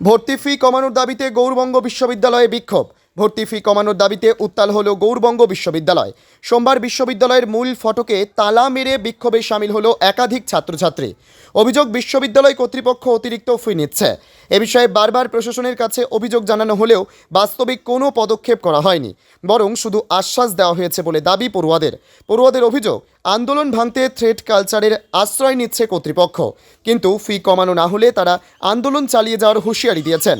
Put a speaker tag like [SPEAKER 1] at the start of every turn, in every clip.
[SPEAKER 1] ভর্তি ফি কমানোর দাবিতে গৌরবঙ্গ বিশ্ববিদ্যালয়ে বিক্ষোভ। ভর্তি ফি কমানোর দাবিতে উত্তাল হলো গৌরবঙ্গ বিশ্ববিদ্যালয়। সোমবার বিশ্ববিদ্যালয়ের মূল ফটকে তালা মেরে বিক্ষোভে সামিল হলো একাধিক ছাত্রছাত্রী। অভিযোগ বিশ্ববিদ্যালয় কর্তৃপক্ষ অতিরিক্ত ফি নিচ্ছে। এ বিষয়ে বারবার প্রশাসনের কাছে অভিযোগ জানানো হলেও বাস্তবিক কোনো পদক্ষেপ করা হয়নি। বরং শুধু আশ্বাস দেওয়া হয়েছে বলে দাবি পড়ুয়াদের। পড়ুয়াদের অভিযোগ, আন্দোলন ভাঙতে থ্রেড কালচারের আশ্রয় নিচ্ছে কর্তৃপক্ষ। কিন্তু ফি কমানো না হলে তারা আন্দোলন চালিয়ে যাওয়ার হুঁশিয়ারি দিয়েছেন।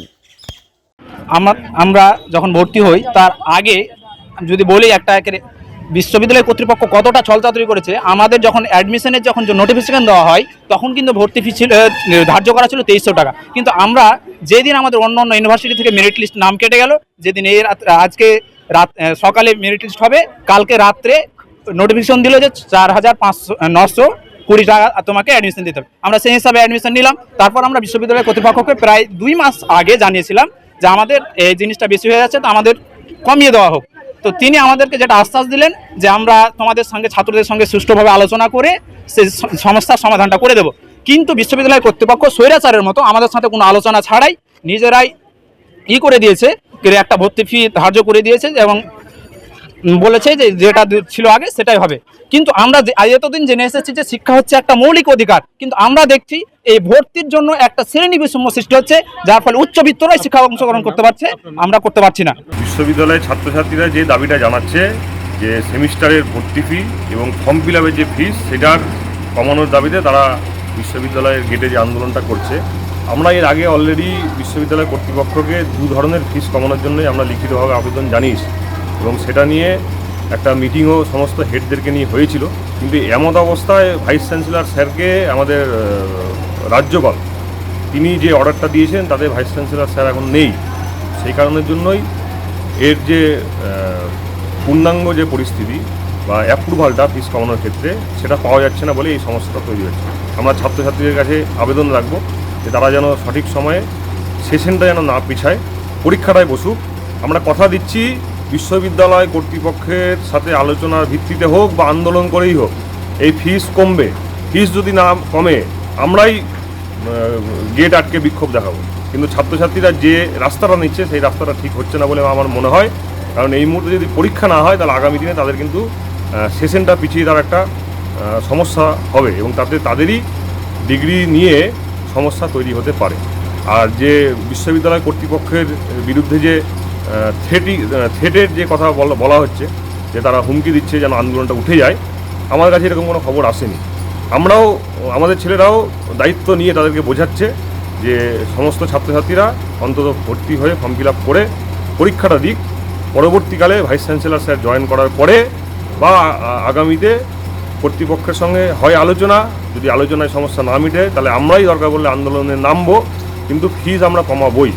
[SPEAKER 2] আমার, আমরা যখন ভর্তি হই, তার আগে যদি বলি একটা বিশ্ববিদ্যালয় কর্তৃপক্ষ কতটা ছলচাতুরি করেছে, আমাদের যখন অ্যাডমিশনের যখন নোটিফিকেশন দেওয়া হয়, তখন কিন্তু ভর্তি ফি ছিল ধার্য করা ছিল তেইশশো টাকা। কিন্তু আমরা যেদিন আমাদের অন্য অন্য ইউনিভার্সিটি থেকে মেরিট লিস্ট নাম কেটে গেল, যেদিন এই আজকে রাত সকালে মেরিট লিস্ট হবে, কালকে রাত্রে নোটিফিকেশন দিল যে চার হাজার পাঁচশো নশো কুড়ি টাকা তোমাকে অ্যাডমিশন দিতে হবে। আমরা সেই হিসাবে অ্যাডমিশন নিলাম। তারপর আমরা বিশ্ববিদ্যালয় কর্তৃপক্ষকে প্রায় দুই মাস আগে জানিয়েছিলাম যে আমাদের এই জিনিসটা বেশি হয়ে যাচ্ছে, তো আমাদের কমিয়ে দেওয়া হোক। তো তিনি আমাদেরকে যেটা আশ্বাস দিলেন যে আমরা তোমাদের সঙ্গে, ছাত্রদের সঙ্গে সুষ্ঠুভাবে আলোচনা করে সে সমস্যার সমাধানটা করে দেব। কিন্তু বিশ্ববিদ্যালয় কর্তৃপক্ষ স্বৈরাচারের মতো আমাদের সাথে কোনো আলোচনা ছাড়াই নিজেরাই ই করে দিয়েছে একটা ভর্তি ফি ধার্য করে দিয়েছে এবং বলেছে যে যেটা ছিল আগে, সেটাই হবে। কিন্তু আমরা এতদিন জেনে এসেছি যে শিক্ষা হচ্ছে একটা মৌলিক অধিকার। কিন্তু আমরা দেখছি এই ভর্তির জন্য একটা শ্রেণি বৈষম্য সৃষ্টি হচ্ছে, যার ফলে উচ্চবিত্তরাই শিক্ষা অংশগ্রহণ করতে পারছে, আমরা করতে পারছি না।
[SPEAKER 3] বিশ্ববিদ্যালয়ের ছাত্রছাত্রীরা যে দাবিটা জানাচ্ছে যে সেমিস্টারের ভর্তি ফি এবং ফর্ম ফিল যে ফিস সেটার কমানোর দাবিতে তারা বিশ্ববিদ্যালয়ের গেটে যে আন্দোলনটা করছে, আমরা এর আগে অলরেডি বিশ্ববিদ্যালয় কর্তৃপক্ষকে দু ধরনের ফিস কমানোর জন্যই আমরা লিখিতভাবে আবেদন জানিয়েছি। এবং সেটা নিয়ে একটা মিটিংও সমস্ত হেডদেরকে নিয়ে হয়েছিল। কিন্তু এমত অবস্থায় ভাইস চ্যান্সেলর স্যারকে আমাদের রাজ্যপাল, তিনি যে অর্ডারটা দিয়েছেন তাতে ভাইস চ্যান্সেলর স্যার এখন নেই। সেই কারণের জন্যই এর যে পূর্ণাঙ্গ যে পরিস্থিতি বা অ্যাপ্রুভালটা ফিস কমানোর ক্ষেত্রে সেটা পাওয়া যাচ্ছে না বলে এই সমস্যাটা তৈরি হচ্ছে। আমরা ছাত্রছাত্রীদের কাছে আবেদন রাখব যে তারা যেন সঠিক সময়ে সেশনটা যেন না পিছায়, পরীক্ষাটায় বসুক। আমরা কথা দিচ্ছি বিশ্ববিদ্যালয় কর্তৃপক্ষের সাথে আলোচনার ভিত্তিতে হোক বা আন্দোলন করেই হোক, এই ফিস কমবে। ফিস যদি না কমে, আমরাই গেট আটকে বিক্ষোভ দেখাবো। কিন্তু ছাত্রছাত্রীরা যে রাস্তাটা নিচ্ছে, সেই রাস্তাটা ঠিক হচ্ছে না বলে আমার মনে হয়। কারণ এই মুহূর্তে যদি পরীক্ষা না হয়, তাহলে আগামী দিনে তাদের কিন্তু সেশনটা পিছিয়ে দেওয়ার একটা সমস্যা হবে এবং তাতে তাদেরই ডিগ্রি নিয়ে সমস্যা তৈরি হতে পারে। আর যে বিশ্ববিদ্যালয় কর্তৃপক্ষের বিরুদ্ধে যে থ্রেটি থ্রেটের যে কথা বলা হচ্ছে, যে তারা হুমকি দিচ্ছে যেন আন্দোলনটা উঠে যায়, আমার কাছে এরকম কোনো খবর আসেনি। আমরাও, আমাদের ছেলেরাও দায়িত্ব নিয়ে তাদেরকে বোঝাচ্ছে যে সমস্ত ছাত্রছাত্রীরা অন্তত ভর্তি হয়ে ফর্ম ফিল আপ করে পরীক্ষাটা দিক। পরবর্তীকালে ভাইস চ্যান্সেলার স্যার জয়েন করার পরে বা আগামীতে কর্তৃপক্ষের সঙ্গে হয় আলোচনা। যদি আলোচনায় সমস্যা না মিটে, তাহলে আমরাই দরকার বললে আন্দোলনে নামবো, কিন্তু ফিজ আমরা কমাবই।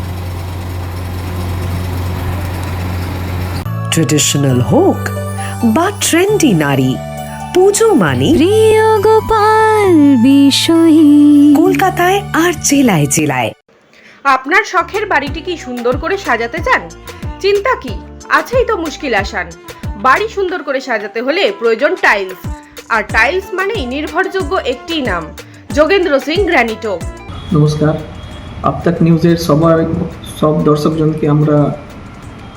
[SPEAKER 4] ট্রেডিশনাল হোক বা ট্রেন্ডি নারী। পুজো মানে
[SPEAKER 5] প্রিয় গোপাল বিষয়ী।
[SPEAKER 4] কলকাতায় আর জেলায় জেলায়।
[SPEAKER 6] আপনার শখের বাড়িটি কি সুন্দর করে সাজাতে চান? চিন্তা কি? আছেই তো মুশকিল আসান। বাড়ি সুন্দর করে সাজাতে হলে প্রয়োজন টাইলস। আর টাইলস মানেই নির্ভরযোগ্য একটি নাম। যোগেন্দ্র সিং গ্র্যানিটো
[SPEAKER 7] নমস্কার। আপতাক নিউজের সবার সব দর্শকজনকে আমরা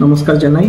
[SPEAKER 7] নমস্কার জানাই।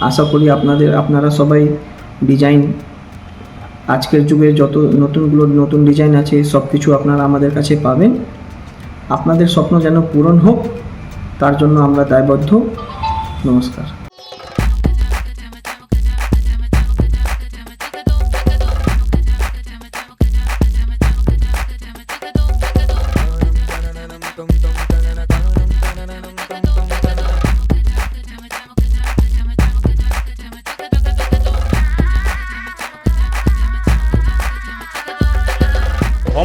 [SPEAKER 7] আশা করি আপনাদের, আপনারা সবাই ডিজাইন আজকের যুগে যত নতুনগুলো নতুন ডিজাইন আছে সব কিছু আপনারা আমাদের কাছে পাবেন। আপনাদের স্বপ্ন যেন পূরণ হোক, তার জন্য আমরা দায়বদ্ধ। নমস্কার।